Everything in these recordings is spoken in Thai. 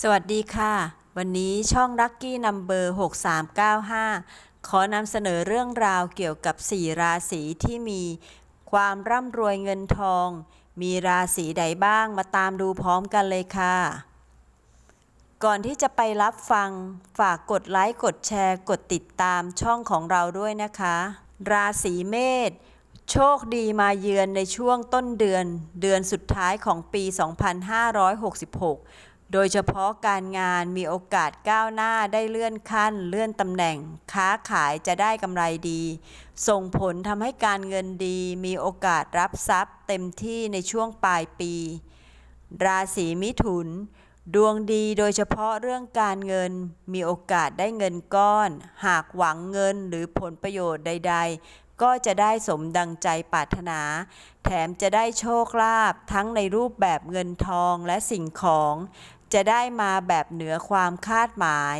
สวัสดีค่ะ วันนี้ช่อง Lucky Number 6395 ขอนำเสนอเรื่องราวเกี่ยวกับ 4 ราศีที่มีความร่ำรวยเงินทอง มีราศีใดบ้างมาตามดูพร้อมกันเลยค่ะ ก่อนที่จะไปรับฟัง ฝากกดไลค์ กดแชร์ กดติดตามช่องของเราด้วยนะคะ ราศีเมษโชคดีมาเยือนในช่วงต้นเดือน เดือนสุดท้ายของปี 2566 โดยเฉพาะการงานมีโอกาสก้าวหน้าได้เลื่อนขั้น เลื่อนตำแหน่ง ค้าขายจะได้กำไรดี ส่งผลทำให้การเงินดี มีโอกาสรับทรัพย์ เต็มที่ในช่วงปลายปี ราศีมิถุน ดวงดีโดยเฉพาะเรื่องการเงิน มีโอกาสได้เงินก้อน หากหวังเงินหรือผลประโยชน์ใด ๆก็จะได้สมดังใจปรารถนา แถมจะได้โชคลาภทั้งในรูปแบบเงินทองและสิ่งของ จะได้มาแบบเหนือความคาดหมาย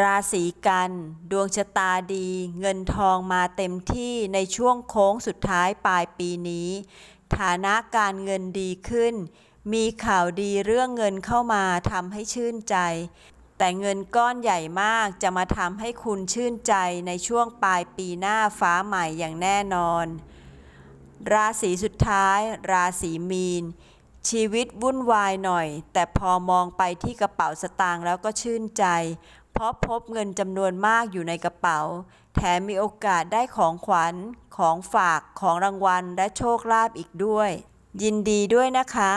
ราศีกัน ดวงชะตาดี เงินทองมาเต็มที่ในช่วงโค้งสุดท้ายปลายปีนี้ ฐานะการเงินดีขึ้น มีข่าวดีเรื่องเงินเข้ามาทำให้ชื่นใจ แต่เงินก้อนใหญ่มากจะมาทำให้คุณชื่นใจในช่วงปลายปีหน้าฟ้าใหม่อย่างแน่นอน ราศีสุดท้าย ราศีมีน ชีวิตวุ่นวายหน่อย แต่พอมองไปที่กระเป๋าสตางค์แล้วก็ชื่นใจ เพราะพบเงินจำนวนมากอยู่ในกระเป๋า แถมมีโอกาสได้ของขวัญ ของฝาก ของรางวัล และโชคลาภอีกด้วย ยินดีด้วยนะคะ